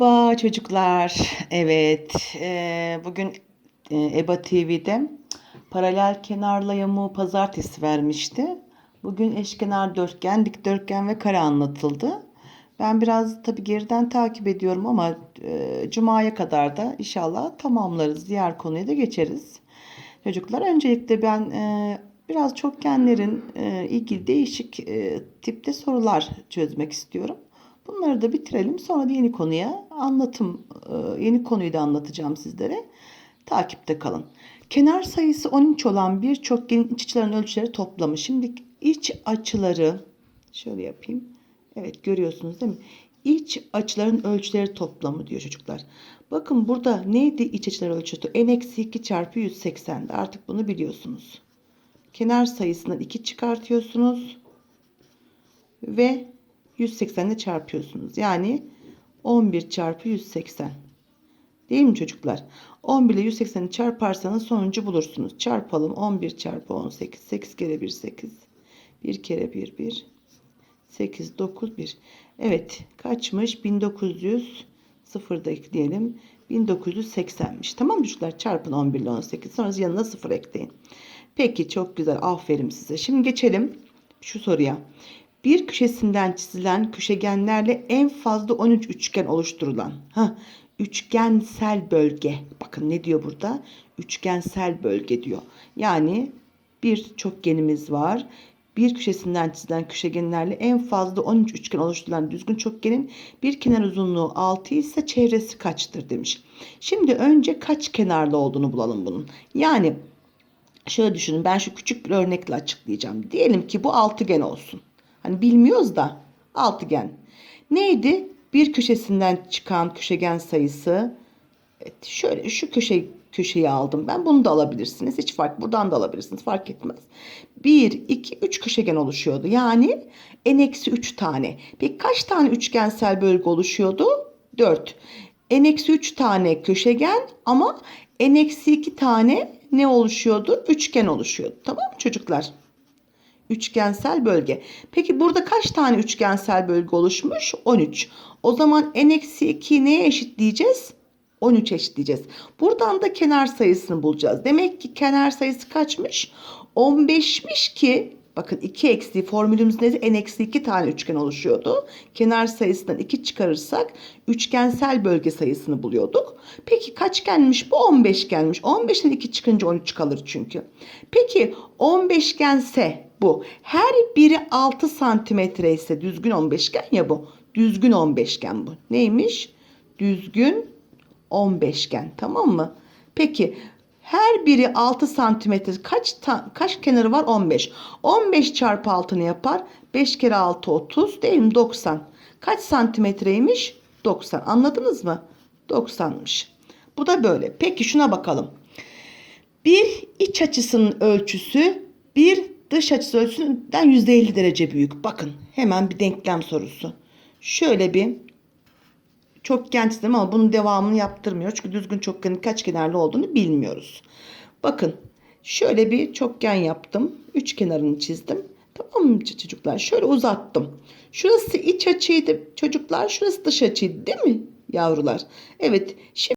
Merhaba çocuklar. Evet, e, bugün e, EBA TV'de paralel kenarla yamuğu pazartesi vermişti. Bugün eşkenar dörtgen, dikdörtgen ve kare anlatıldı. Ben biraz tabii geriden takip ediyorum ama e, Cuma'ya kadar da inşallah tamamlarız. Diğer konuya da geçeriz. Çocuklar öncelikle ben e, biraz çokgenlerin e, ilgili değişik e, tipte sorular çözmek istiyorum. Bunları da bitirelim. Sonra da yeni konuya anlatım, e, yeni konuyu da anlatacağım sizlere. Takipte kalın. Kenar sayısı 13 olan bir çokgenin iç açıların ölçüleri toplamı. Şimdi iç açıları şöyle yapayım. Evet görüyorsunuz değil mi? İç açıların ölçüleri toplamı diyor çocuklar. Bakın burada neydi iç açılar ölçüsü? n-2 çarpı 180'di. Artık bunu biliyorsunuz. Kenar sayısından 2 çıkartıyorsunuz. Ve 180 ile çarpıyorsunuz. Yani 11 çarpı 180. Değil mi çocuklar? 11 ile 180'i çarparsanız sonucu bulursunuz. Çarpalım. 11 çarpı 18. 8 kere 1 8. 1 kere 1 1. 8 9 1. Evet kaçmış? 1900 sıfırda ekleyelim. 1980'miş. Tamam mı çocuklar? Çarpın 11 ile 18. Sonra yanına 0 ekleyin. Peki çok güzel. Aferin size. Şimdi geçelim şu soruya. Bir köşesinden çizilen köşegenlerle en fazla 13 üçgen oluşturulan. Ha, üçgensel bölge. Bakın ne diyor burada? Üçgensel bölge diyor. Yani bir çokgenimiz var. Bir köşesinden çizilen köşegenlerle en fazla 13 üçgen oluşturulan düzgün çokgenin bir kenar uzunluğu 6 ise çevresi kaçtır demiş. Şimdi önce kaç kenarlı olduğunu bulalım bunun. Yani şöyle düşünün ben şu küçük bir örnekle açıklayacağım. Diyelim ki bu altıgen olsun. Hani bilmiyoruz da altıgen. Neydi? Bir köşesinden çıkan köşegen sayısı. Evet, şöyle şu köşe köşeyi aldım ben. Bunu da alabilirsiniz. Hiç fark buradan da alabilirsiniz. Fark etmez. 1, 2, 3 köşegen oluşuyordu. Yani n-3 tane. Peki kaç tane üçgensel bölge oluşuyordu? 4. n-3 tane köşegen ama n-2 tane ne oluşuyordu? Üçgen oluşuyordu. Tamam mı çocuklar? Üçgensel bölge. Peki burada kaç tane üçgensel bölge oluşmuş? 13. O zaman n-2 neye eşitleyeceğiz? 13 eşitleyeceğiz. Buradan da kenar sayısını bulacağız. Demek ki kenar sayısı kaçmış? 15'miş ki bakın 2 eksi formülümüz nedir? n eksi 2 tane üçgen oluşuyordu. Kenar sayısından 2 çıkarırsak üçgensel bölge sayısını buluyorduk. Peki kaç gelmiş? Bu 15 gelmiş. 15'ten 2 çıkınca 13 kalır çünkü. Peki 15 gense bu. Her biri 6 santimetre ise düzgün 15gen ya bu. Düzgün 15gen bu. Neymiş? Düzgün 15gen. Tamam mı? Peki her biri 6 santimetre kaç kaç kenarı var? 15. 15 çarpı 6 ne yapar? 5 kere 6 30 değil mi? 90. Kaç santimetreymiş? 90. Anladınız mı? 90'mış. Bu da böyle. Peki şuna bakalım. Bir iç açısının ölçüsü bir dış açısı ölçüsünden %50 derece büyük. Bakın hemen bir denklem sorusu. Şöyle bir çokgen çizdim ama bunun devamını yaptırmıyor. Çünkü düzgün çokgenin kaç kenarlı olduğunu bilmiyoruz. Bakın şöyle bir çokgen yaptım. Üç kenarını çizdim. Tamam mı çocuklar? Şöyle uzattım. Şurası iç açıydı çocuklar. Şurası dış açıydı değil mi yavrular? Evet. Şimdi